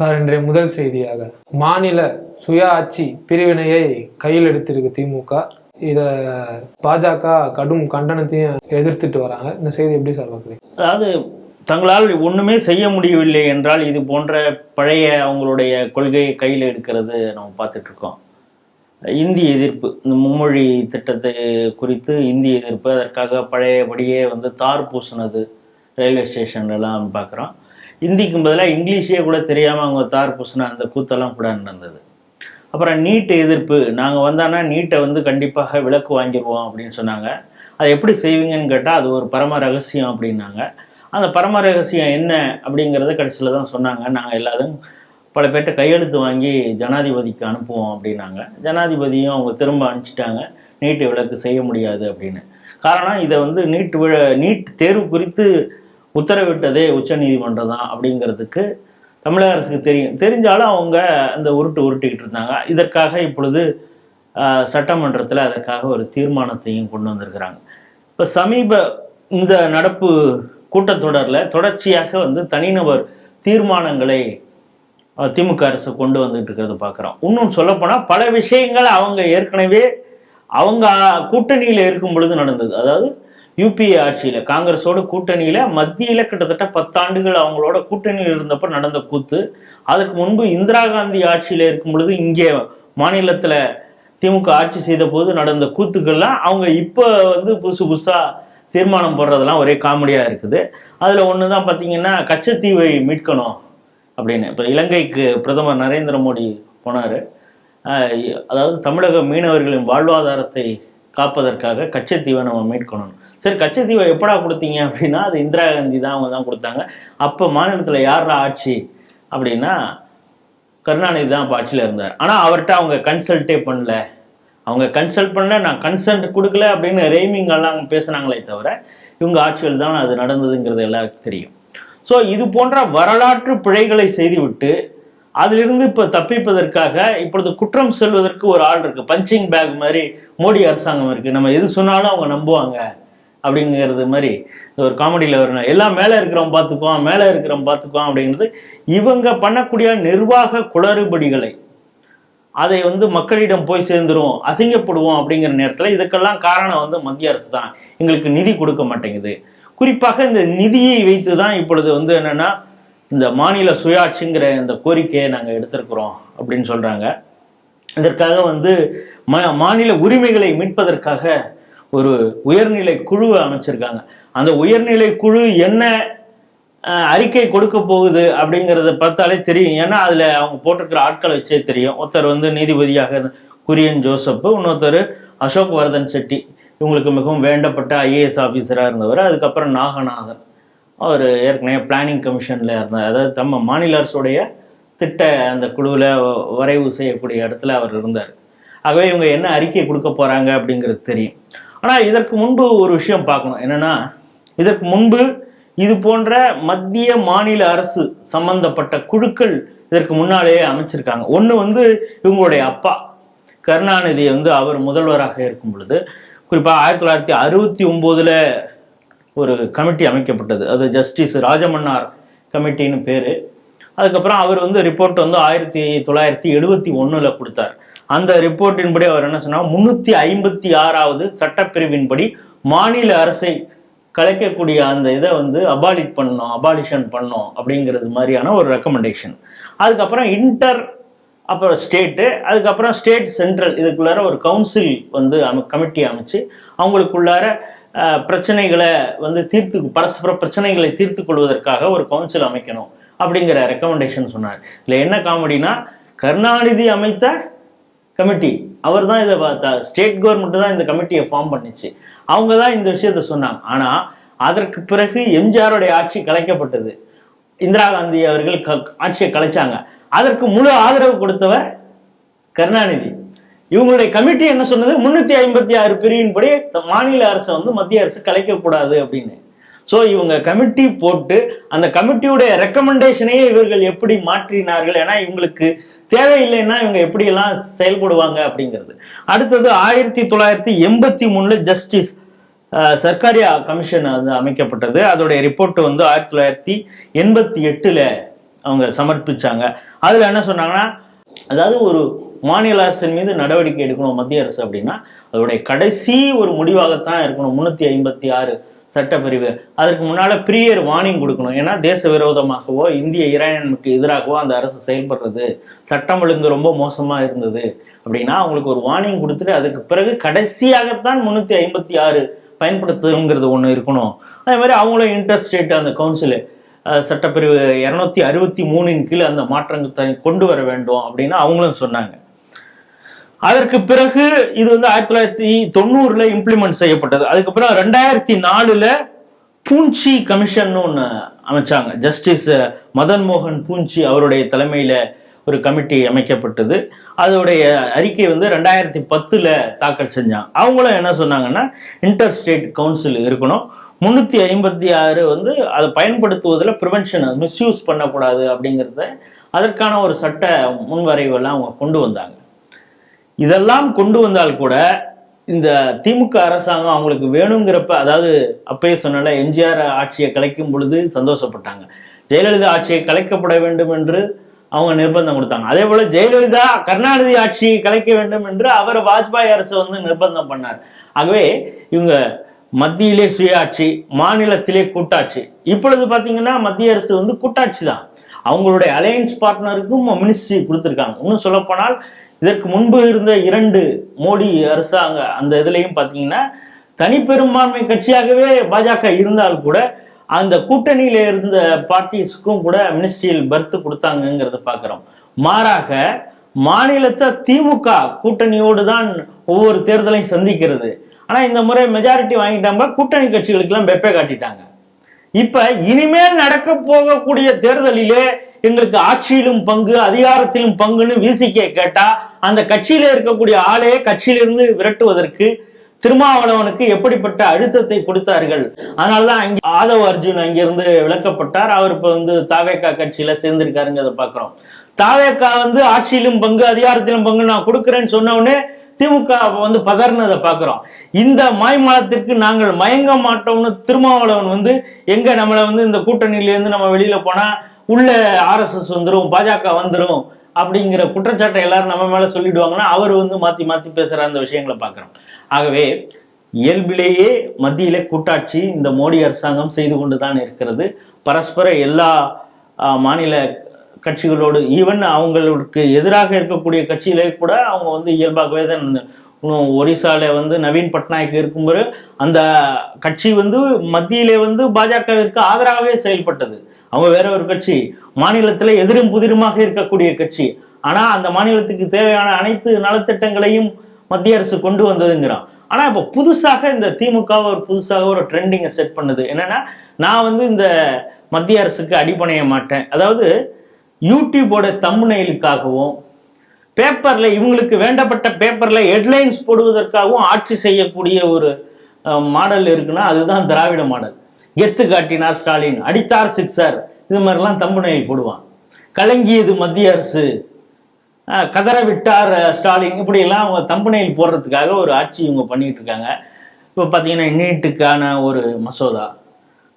Sir இன்றைய முதல் செய்தியாக. மாநில சுய ஆட்சி பிரிவினையை கையில் எடுத்திருக்கு திமுக. இத பாஜக கடும் கண்டனத்தையும் எதிர்த்துட்டு வராங்க. இந்த செய்தி எப்படி சார் பார்க்குறீங்க? அதாவது தங்களால் ஒண்ணுமே செய்ய முடியவில்லை என்றால் இது போன்ற பழைய அவங்களுடைய கொள்கையை கையில் எடுக்கிறது நம்ம பார்த்துட்டு இருக்கோம். இந்தி எதிர்ப்பு இந்த மும்மொழி திட்டத்தை குறித்து இந்தி எதிர்ப்பு அதற்காக பழையபடியே வந்து தார் பூசினது ரயில்வே ஸ்டேஷன்லாம் பார்க்குறோம். ஹிந்திக்கும் பதிலாக இங்கிலீஷே கூட தெரியாமல் அவங்க தார் பூசின அந்த கூத்தெல்லாம் கூட நடந்தது. அப்புறம் நீட் எதிர்ப்பு நாங்கள் வந்தானா நீட்டை வந்து கண்டிப்பாக விலக்கு வாங்கிடுவோம் அப்படின்னு சொன்னாங்க. அதை எப்படி செய்வீங்கன்னு கேட்டால் அது ஒரு பரம ரகசியம் அப்படின்னாங்க. அந்த பரம ரகசியம் என்ன அப்படிங்கிறத கடைசியில் தான் சொன்னாங்க. நாங்கள் எல்லாரும் பல பேர்ட்ட கையெழுத்து வாங்கி ஜனாதிபதிக்கு அனுப்புவோம் அப்படின்னாங்க. ஜனாதிபதியும் அவங்க திரும்ப அனுப்பிச்சிட்டாங்க. நீட்டு விலக்கு செய்ய முடியாது அப்படின்னு. காரணம் இதை வந்து நீட் விழ நீட் தேர்வு குறித்து உத்தரவிட்டதே உச்சநீதிமன்றம் தான் அப்படிங்கிறதுக்கு தமிழக அரசுக்கு தெரியும். தெரிஞ்சாலும் அவங்க அந்த உருட்டு உருட்டிக்கிட்டு இருந்தாங்க. இதற்காக இப்பொழுது சட்டமன்றத்தில் அதற்காக ஒரு தீர்மானத்தையும் கொண்டு வந்திருக்கிறாங்க. இப்போ சமீப இந்த நடப்பு கூட்டத்தொடரில் தொடர்ச்சியாக வந்து தனிநபர் தீர்மானங்களை திமுக அரசு கொண்டு வந்துட்டு இருக்கிறத பார்க்குறோம் இன்னும் சொல்லப்போனால் பல விஷயங்கள் அவங்க ஏற்கனவே அவங்க கூட்டணியில் இருக்கும் பொழுது நடந்தது. அதாவது யூபிஏ ஆட்சியில் காங்கிரஸோட கூட்டணியில் மத்தியில் கிட்டத்தட்ட பத்தாண்டுகள் அவங்களோட கூட்டணியில் இருந்தப்ப நடந்த கூத்து. அதற்கு முன்பு இந்திரா காந்தி ஆட்சியில் இருக்கும் பொழுது இங்கே மாநிலத்தில் திமுக ஆட்சி செய்த போது நடந்த கூத்துக்கள்லாம் அவங்க இப்போ வந்து புதுசு புதுசாக தீர்மானம் போடுறதெல்லாம் ஒரே காமெடியாக இருக்குது. அதில் ஒன்று தான் பார்த்தீங்கன்னா கச்சத்தீவை மீட்கணும் அப்படின்னு. இப்போ இலங்கைக்கு பிரதமர் நரேந்திர மோடி போனார். அதாவது தமிழக மீனவர்களின் வாழ்வாதாரத்தை காப்பதற்காக கச்சத்தீவை நம்ம மீட்கணும் சரி கச்சத்தீவை எப்படா கொடுத்தீங்க அப்படின்னா அது இந்திரா காந்தி தான் அவங்க தான் கொடுத்தாங்க. அப்போ மாநிலத்தில் யாரா ஆட்சி அப்படின்னா கருணாநிதி தான் அப்போ ஆட்சியில் இருந்தார். ஆனால் அவர்கிட்ட அவங்க கன்சல்ட்டே பண்ணல. அவங்க கன்சல்ட் பண்ணல நான் கன்சல்ட் கொடுக்கல அப்படின்னு ரெய்மிங்கெல்லாம் எல்லாம் பேசுனாங்களே தவிர இவங்க ஆட்சியில் தான் அது நடந்ததுங்கிறது எல்லாருக்கும் தெரியும். ஸோ இது போன்ற வரலாற்று பிழைகளை செய்துவிட்டு அதிலிருந்து இப்போ தப்பிப்பதற்காக இப்பொழுது குற்றம் செல்வதற்கு ஒரு ஆள் இருக்கு. பஞ்சிங் பேக் மாதிரி மோடி அரசாங்கம் இருக்கு. நம்ம எது சொன்னாலும் அவங்க நம்புவாங்க. அப்படிங்கிறது மாதிரி ஒரு காமெடியில் வரணும். எல்லாம் மேலே இருக்கிறவன் பார்த்துக்குவான் மேலே இருக்கிறவன் பார்த்துக்குவான் அப்படிங்கிறது இவங்க பண்ணக்கூடிய நிர்வாக குளறுபடிகளை அதை வந்து மக்களிடம் போய் சேர்ந்துருவோம் அசிங்கப்படுவோம் அப்படிங்கிற நேரத்தில் இதுக்கெல்லாம் காரணம் வந்து மத்திய அரசு தான். எங்களுக்கு நிதி கொடுக்க மாட்டேங்குது. குறிப்பாக இந்த நிதியை வைத்து தான் இப்பொழுது வந்து என்னென்னா இந்த மாநில சுயாட்சிங்கிற இந்த கோரிக்கையை நாங்கள் எடுத்திருக்கிறோம் அப்படின்னு சொல்கிறாங்க இதற்காக வந்து ம மாநில உரிமைகளை மீட்பதற்காக ஒரு உயர்நிலை குழுவை அமைச்சிருக்காங்க. அந்த உயர்நிலை குழு என்ன அறிக்கை கொடுக்க போகுது அப்படிங்கிறத பார்த்தாலே தெரியும். ஏன்னா அதில் அவங்க போட்டிருக்கிற ஆட்களை வச்சே தெரியும். ஒருத்தர் வந்து நீதிபதியாக இருந்த குரியன் ஜோசப் இன்னொருத்தர் அசோக் வர்தன் செட்டி. இவங்களுக்கு மிகவும் வேண்டப்பட்ட ஐஏஎஸ் ஆஃபீஸராக இருந்தவர். அதுக்கப்புறம் நாகநாதன். அவர் ஏற்கனவே பிளானிங் கமிஷனில் இருந்தார். அதாவது தம்ம மாநில அரசுடைய திட்ட அந்த குழுவில் வரைவு செய்யக்கூடிய இடத்துல அவர் இருந்தார். ஆகவே இவங்க என்ன அறிக்கை கொடுக்க போகிறாங்க அப்படிங்கிறது தெரியும். ஆனால் இதற்கு முன்பு ஒரு விஷயம் பார்க்கணும். என்னன்னா இதற்கு முன்பு இது போன்ற மத்திய மாநில அரசு சம்பந்தப்பட்ட குழுக்கள் இதற்கு முன்னாலேயே அமைச்சிருக்காங்க. ஒன்று வந்து இவங்களுடைய அப்பா. கருணாநிதி வந்து அவர் முதல்வராக இருக்கும் பொழுது குறிப்பாக ஆயிரத்தி தொள்ளாயிரத்தி அறுபத்தி ஒம்போதில் ஒரு கமிட்டி அமைக்கப்பட்டது. அது ஜஸ்டிஸ் ராஜமன்னார் கமிட்டின்னு பேர். அதுக்கப்புறம் அவர் வந்து ரிப்போர்ட் வந்து ஆயிரத்தி தொள்ளாயிரத்தி எழுபத்தி ஒன்றில் கொடுத்தார். அந்த ரிப்போர்ட்டின்படி அவர் என்ன சொன்னார்? முன்னூற்றி ஐம்பத்தி ஆறாவது சட்டப்பிரிவின்படி மாநில அரசை கலைக்கக்கூடிய அந்த இதை வந்து அபாலிட் பண்ணோம் அபாலிஷன் பண்ணணும் அப்படிங்கிறது மாதிரியான ஒரு ரெக்கமெண்டேஷன் அதுக்கப்புறம் இன்டர் அப்புறம் ஸ்டேட்டு அதுக்கப்புறம் ஸ்டேட் சென்ட்ரல் இதுக்குள்ளார ஒரு கவுன்சில் வந்து அம கமிட்டி அமைச்சு அவங்களுக்குள்ளார பிரச்சனைகளை வந்து தீர்த்து பரஸ்பர பிரச்சனைகளை தீர்த்து கொள்வதற்காக ஒரு கவுன்சில் அமைக்கணும் அப்படிங்கிற ரெக்கமெண்டேஷன் சொன்னார். இதில் என்ன காமெடினா கருணாநிதி அமைத்த கமிட்டி அவர் தான் இதை பார்த்தா ஸ்டேட் கவர்மெண்ட் தான் இந்த கமிட்டியை ஃபார்ம் பண்ணுச்சு. அவங்க தான் இந்த விஷயத்த சொன்னாங்க. ஆனால் அதற்கு பிறகு எம்ஜிஆருடைய ஆட்சி கலைக்கப்பட்டது. இந்திரா காந்தி அவர்கள் க- ஆட்சியை கலைச்சாங்க. அதற்கு முழு ஆதரவு கொடுத்தவர் கருணாநிதி. இவங்களுடைய கமிட்டி என்ன சொன்னது? முன்னூத்தி ஐம்பத்தி ஆறு பிரிவின்படி மாநில அரசை வந்து மத்திய அரசு கலைக்கக்கூடாது அப்படின்னு. ஸோ இவங்க கமிட்டி போட்டு அந்த கமிட்டியுடைய ரெக்கமெண்டேஷனையே இவர்கள் எப்படி மாற்றினார்கள்? ஏன்னா இவங்களுக்கு தேவையில்லைன்னா இவங்க எப்படியெல்லாம் செயல்படுவாங்க அப்படிங்கிறது. அடுத்தது ஆயிரத்தி தொள்ளாயிரத்தி எண்பத்தி மூணுல ஜஸ்டிஸ் அஹ், சர்க்காரியா கமிஷன் வந்து அமைக்கப்பட்டது. அதோடைய ரிப்போர்ட் வந்து ஆயிரத்தி தொள்ளாயிரத்தி எண்பத்தி எட்டுல அவங்க சமர்ப்பிச்சாங்க. அதுல என்ன சொன்னாங்கன்னா அதாவது ஒரு மாநில அரசின் மீது நடவடிக்கை எடுக்கணும் மத்திய அரசு அப்படின்னா அதோடைய கடைசி ஒரு முடிவாகத்தான் இருக்கணும் முன்னூத்தி ஐம்பத்தி ஆறு சட்டப்பிரிவு. அதற்கு முன்னால் ப்ரீயர் வார்னிங் கொடுக்கணும். ஏன்னா தேச விரோதமாகவோ இந்திய இறையாண்மைக்கு எதிராகவோ அந்த அரசு செயல்படுறது சட்டம் ஒழுங்கு ரொம்ப மோசமாக இருந்தது அப்படின்னா அவங்களுக்கு ஒரு வார்னிங் கொடுத்துட்டு அதுக்கு பிறகு கடைசியாகத்தான் முந்நூற்றி ஐம்பத்தி ஆறு பயன்படுத்துங்கிறது ஒன்று இருக்கணும். அதே மாதிரி அவங்களும் இன்டர்ஸ்டேட் அந்த கவுன்சிலு சட்டப்பிரிவு இரநூத்தி அறுபத்தி மூணின் கீழ் அந்த மாற்றத்தை கொண்டு வர வேண்டும் அப்படின்னு அவங்களும் சொன்னாங்க. அதற்கு பிறகு இது வந்து ஆயிரத்தி தொள்ளாயிரத்தி தொண்ணூறுல இம்ப்ளிமெண்ட் செய்யப்பட்டது. அதுக்கப்புறம் ரெண்டாயிரத்தி நாலுல பூஞ்சி கமிஷன் ஒன்று அமைச்சாங்க. ஜஸ்டிஸ் மதன் மோகன் பூஞ்சி அவருடைய தலைமையில ஒரு கமிட்டி அமைக்கப்பட்டது. அதோடைய அறிக்கை வந்து ரெண்டாயிரத்தி பத்துல தாக்கல் செஞ்சாங்க. அவங்களும் என்ன சொன்னாங்கன்னா இன்டர் ஸ்டேட் கவுன்சில் இருக்கணும். முன்னூற்றி ஐம்பத்தி ஆறு வந்து அதை பயன்படுத்துவதில் ப்ரிவென்ஷன் மிஸ்யூஸ் பண்ணக்கூடாது அப்படிங்கிறத அதற்கான ஒரு சட்ட முன்வரைவெல்லாம் அவங்க கொண்டு வந்தாங்க. இதெல்லாம் கொண்டு வந்தால் கூட இந்த திமுக அரசாங்கம் அவங்களுக்கு வேணுங்கிறப்ப அதாவது அப்பயே சொன்னால எம்ஜிஆர் ஆட்சியை கலைக்கும் பொழுது சந்தோஷப்பட்டாங்க. ஜெயலலிதா ஆட்சியை கலைக்கப்பட வேண்டும் என்று அவங்க நிர்பந்தம் கொடுத்தாங்க. அதே போல ஜெயலலிதா கருணாநிதி ஆட்சியை கலைக்க வேண்டும் என்று அவர் வாஜ்பாய் அரசு வந்து நிர்பந்தம் பண்ணார். ஆகவே இவங்க மத்தியிலே சுயாட்சி மாநிலத்திலே கூட்டாட்சி. இப்பொழுது பாத்தீங்கன்னா மத்திய அரசு வந்து கூட்டாட்சி தான். அவங்களுடைய அலையன்ஸ் பார்ட்னருக்கும் மினிஸ்ட்ரி கொடுத்துருக்காங்க. இன்னும் சொல்லப்போனால் இதற்கு முன்பு இருந்த இரண்டு மோடி அரசாங்க அந்த இதுலையும் பார்த்தீங்கன்னா தனிப்பெரும்பான்மை கட்சியாகவே பாஜக இருந்தால் கூட அந்த கூட்டணியில இருந்த பார்ட்டிஸ்க்கும் கூட மினிஸ்ட்ரியில் பர்த்து கொடுத்தாங்கங்கிறத பார்க்குறோம் மாறாக மாநிலத்தை திமுக கூட்டணியோடு தான் ஒவ்வொரு தேர்தலையும் சந்திக்கிறது. ஆனா இந்த முறை மெஜாரிட்டி வாங்கிட்டாங்க கூட்டணி கட்சிகளுக்கெல்லாம் வெப்பை காட்டிட்டாங்க. இப்ப இனிமேல் நடக்க போகக்கூடிய தேர்தலிலே எங்களுக்கு ஆட்சியிலும் பங்கு அதிகாரத்திலும் பங்குன்னு விசிக கேட்டா அந்த கட்சியில இருக்கக்கூடிய ஆளே கட்சியிலிருந்து விரட்டுவதற்கு திருமாவளவனுக்கு எப்படிப்பட்ட அழுத்தத்தை கொடுத்தார்கள்? அதனாலதான் அங்கே ஆதவ அர்ஜுன் அங்கிருந்து விளக்கப்பட்டார் அவர் இப்ப வந்து தாவேக்கா கட்சியில சேர்ந்திருக்காருங்கிறத பாக்குறோம் தாவேக்கா வந்து ஆட்சியிலும் பங்கு அதிகாரத்திலும் பங்கு நான் கொடுக்குறேன்னு சொன்ன உடனே திமுக வந்து பதர்னதை பாக்குறோம் இந்த மாய்மலத்திற்கு நாங்கள் மயங்க மாட்டோம்னு திருமாவளவன் வந்து எங்க நம்மளை வந்து இந்த கூட்டணியில இருந்து நம்ம வெளியில போனா உள்ள ஆர்எஸ்எஸ் வந்துடும் பாஜக வந்துடும் அப்படிங்கிற குற்றச்சாட்டை எல்லாரும் நம்ம மேல சொல்லிடுவாங்கன்னா அவர் வந்து மாற்றி மாற்றி பேசுகிற அந்த விஷயங்களை பார்க்குறோம். ஆகவே இயல்பிலேயே மத்தியில கூட்டாட்சி இந்த மோடி அரசாங்கம் செய்து கொண்டுதான் இருக்கிறது. பரஸ்பர எல்லா மாநில கட்சிகளோடு ஈவன் அவங்களுக்கு எதிராக இருக்கக்கூடிய கட்சியிலே கூட அவங்க வந்து இயல்பாகவே தான் இந்த- இன்னும் ஒரிசால வந்து நவீன் பட்நாயக் இருக்கும்போது அந்த கட்சி வந்து மத்தியிலே வந்து பாஜகவிற்கு ஆதரவாகவே செயல்பட்டது. அவங்க வேற ஒரு கட்சி. மாநிலத்தில் எதிரும் புதிருமாக இருக்கக்கூடிய கட்சி. ஆனா அந்த மாநிலத்துக்கு தேவையான அனைத்து நலத்திட்டங்களையும் மத்திய அரசு கொண்டு வந்ததுங்கிறான். ஆனா இப்போ புதுசாக இந்த திமுக ஒரு புதுசாக ஒரு ட்ரெண்டிங்கை செட் பண்ணுது. என்னன்னா நான் வந்து இந்த மத்திய அரசுக்கு அடிப்பணைய மாட்டேன். அதாவது யூடியூபோட தம்முநெயிலுக்காகவும் பேப்பர்ல இவங்களுக்கு வேண்டப்பட்ட பேப்பர்ல ஹெட்லைன்ஸ் போடுவதற்காகவும் ஆட்சி செய்யக்கூடிய ஒரு மாடல் இருக்குன்னா அதுதான் திராவிட மாடல். கெத்து காட்டினார் ஸ்டாலின். அடித்தார் சிக்ஸர். இது மாதிரிலாம் தம்புநெயில் போடுவான். கலங்கியது மத்திய அரசு. கதற விட்டார் ஸ்டாலின். இப்படியெல்லாம் அவங்க தம்புநெயில் போடுறதுக்காக ஒரு ஆட்சி இவங்க பண்ணிட்டு இருக்காங்க இப்போ பார்த்தீங்கன்னா நீட்டுக்கான ஒரு மசோதா.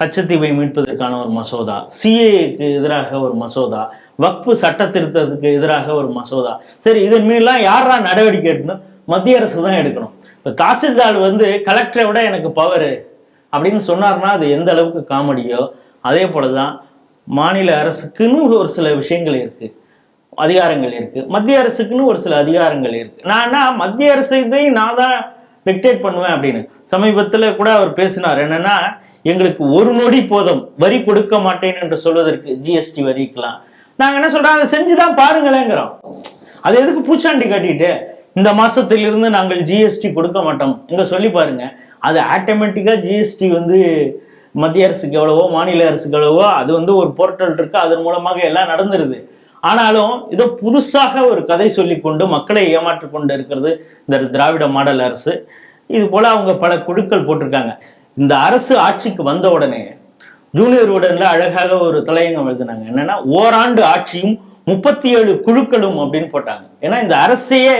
கச்சத்தீவை மீட்பதற்கான ஒரு மசோதா. சிஏக்கு எதிராக ஒரு மசோதா. வக்பு சட்ட திருத்தத்துக்கு எதிராக ஒரு மசோதா. சரி இதன் மீதெல்லாம் யாரா நடவடிக்கை எடுக்கணும்? மத்திய அரசு தான் எடுக்கணும். இப்போ தாசில்தார் வந்து கலெக்டரை விட எனக்கு பவர் அப்படின்னு சொன்னார்னா அது எந்த அளவுக்கு காமெடியோ அதே போல தான் மாநில அரசுக்குன்னு ஒரு சில விஷயங்கள் இருக்கு. அதிகாரங்கள் இருக்கு. மத்திய அரசுக்குன்னு ஒரு சில அதிகாரங்கள் இருக்கு. நான் மத்திய அரசு நான் தான் டிக்டேட் பண்ணுவேன் அப்படின்னு. சமீபத்தில் கூட அவர் பேசினார். என்னன்னா எங்களுக்கு ஒரு நொடி போதும். வரி கொடுக்க மாட்டேன் என்று சொல்வதற்கு ஜிஎஸ்டி வரிக்கலாம். நாங்கள் என்ன சொல்றோம்? அதை செஞ்சுதான் பாருங்களேங்கிறோம். அது எதுக்கு பூச்சாண்டி காட்டிட்டு இந்த மாசத்திலிருந்து நாங்கள் ஜிஎஸ்டி கொடுக்க மாட்டோம். இங்க சொல்லி பாருங்க. அது ஆட்டோமேட்டிக்காக ஜிஎஸ்டி வந்து மத்திய அரசுக்கு எவ்வளவோ மாநில அரசுக்கு எவ்வளவோ அது வந்து ஒரு போர்ட்டல் இருக்கு. அதன் மூலமாக எல்லாம் நடந்துருது. ஆனாலும் இதோ புதுசாக ஒரு கதை சொல்லி கொண்டு மக்களை ஏமாற்றி கொண்டு இருக்கிறது இந்த திராவிட மாடல் அரசு. இது போல அவங்க பல குழுக்கள் போட்டிருக்காங்க. இந்த அரசு ஆட்சிக்கு வந்த உடனே ஜூனியர் உடன்ல அழகாக ஒரு தலையங்கம் எழுதினாங்க. என்னன்னா ஓராண்டு ஆட்சியும் முப்பத்தி ஏழு குழுக்களும் அப்படின்னு போட்டாங்க. ஏன்னா இந்த அரசையே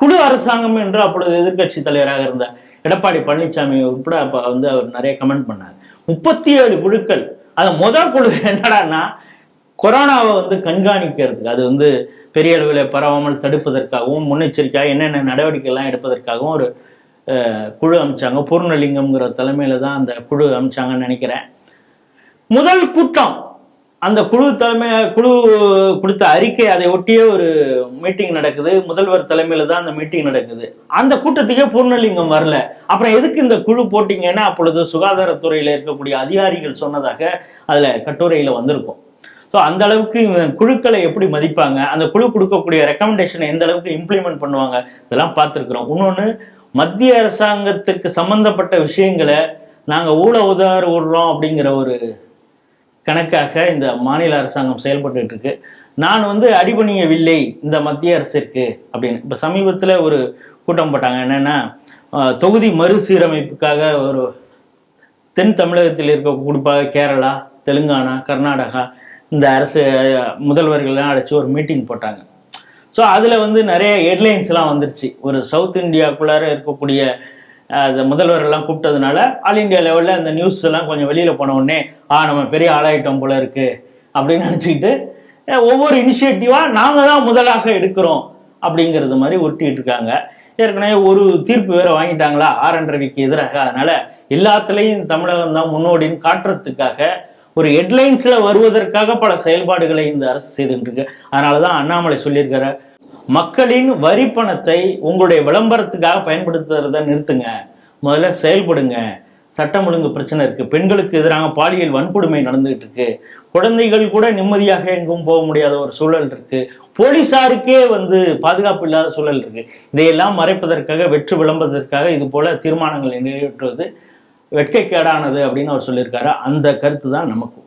குழு அரசாங்கம் என்று அப்பொழுது எதிர்க்கட்சி தலைவராக இருந்தார். எடப்பாடி பழனிசாமி உட்பட அப்போ வந்து அவர் நிறைய கமெண்ட் பண்ணார். முப்பத்தி ஏழு குழுக்கள். அது முதல் குழு என்னடான்னா கொரோனாவை வந்து கண்காணிக்கிறதுக்கு அது வந்து பெரிய அளவில் பரவாமல் தடுப்பதற்காகவும் முன்னெச்சரிக்கையாக என்னென்ன நடவடிக்கைலாம் எடுப்பதற்காகவும் ஒரு குழு அமைச்சாங்க. பூர்ணலிங்கம்ங்கிற தலைமையில் தான் அந்த குழு அமைச்சாங்கன்னு நினைக்கிறேன். முதல் கூட்டம் அந்த குழு தலைமை குழு கொடுத்த அறிக்கை அதை ஒட்டியே ஒரு மீட்டிங் நடக்குது. முதல்வர் தலைமையில தான் அந்த மீட்டிங் நடக்குது. அந்த கூட்டத்துக்கே பூர்ணலிங்கம் வரல. அப்புறம் எதுக்கு இந்த குழு போட்டிங்கன்னா அப்பொழுது சுகாதாரத்துறையில இருக்கக்கூடிய அதிகாரிகள் சொன்னதாக அதுல கட்டுரையில வந்திருக்கும். ஸோ அந்த அளவுக்கு குழுக்களை எப்படி மதிப்பாங்க? அந்த குழு கொடுக்கக்கூடிய ரெக்கமெண்டேஷனை எந்த அளவுக்கு இம்ப்ளிமெண்ட் பண்ணுவாங்க? இதெல்லாம் பார்த்துருக்குறோம். இன்னொன்று மத்திய அரசாங்கத்துக்கு சம்பந்தப்பட்ட விஷயங்களை நாங்கள் ஊழ உதாறு விடுறோம் அப்படிங்கிற ஒரு கணக்காக இந்த மாநில அரசாங்கம் செயல்பட்டுட்டு இருக்கு. நான் வந்து அடிபணியவில்லை இந்த மத்திய அரசிற்கு அப்படின்னு. இப்போ சமீபத்தில் ஒரு கூட்டம் போட்டாங்க. என்னன்னா தொகுதி மறுசீரமைப்புக்காக ஒரு தென் தமிழகத்தில் இருக்க குறிப்பாக கேரளா தெலுங்கானா கர்நாடகா இந்த அரசு முதல்வர்கள்லாம் அழைச்சி ஒரு மீட்டிங் போட்டாங்க. ஸோ அதில் வந்து நிறைய ஹெட்லைன்ஸ்லாம் வந்துருச்சு. ஒரு சவுத் இந்தியாக்குள்ளார இருக்கக்கூடிய முதல்வர்கள்லாம் கூப்பிட்டதுனால ஆல் இந்தியா லெவலில் அந்த நியூஸ் எல்லாம் கொஞ்சம் வெளியில் போன உடனே ஆ நம்ம பெரிய ஆளாயிட்டோம் போல இருக்கு அப்படின்னு நினச்சிக்கிட்டு ஒவ்வொரு இனிஷியேட்டிவாக நாங்கள் தான் முதலாக எடுக்கிறோம் அப்படிங்கிறது மாதிரி உருட்டிட்டு இருக்காங்க. ஏற்கனவே ஒரு தீர்ப்பு வேற வாங்கிட்டாங்களா? ஆர். என். ரவிக்கு எதிராக. அதனால எல்லாத்துலேயும் தமிழகம் தான் முன்னோடின்னு காட்டுறதுக்காக ஒரு ஹெட்லைன்ஸில் வருவதற்காக பல செயல்பாடுகளை இந்த அரசு செய்துட்டு இருக்கு. அதனாலதான் அண்ணாமலை சொல்லியிருக்காரு. மக்களின் வரி பணத்தை உங்களுடைய விளம்பரத்துக்காக பயன்படுத்துறத நிறுத்துங்க. முதல்ல செயல்படுங்க. சட்டம் ஒழுங்கு பிரச்சனை இருக்கு. பெண்களுக்கு எதிராக பாலியல் வன்கொடுமை நடந்துகிட்டு இருக்கு. குழந்தைகள் கூட நிம்மதியாக எங்கும் போக முடியாத ஒரு சூழல் இருக்கு. போலீசாருக்கே வந்து பாதுகாப்பு இல்லாத சூழல் இருக்கு. இதையெல்லாம் மறைப்பதற்காக வெற்று விளம்பதற்காக இது போல தீர்மானங்களை நிறைவேற்றுவது வெட்கைக்கேடானது அப்படின்னு அவர் சொல்லியிருக்காரு. அந்த கருத்து தான் நமக்கும்.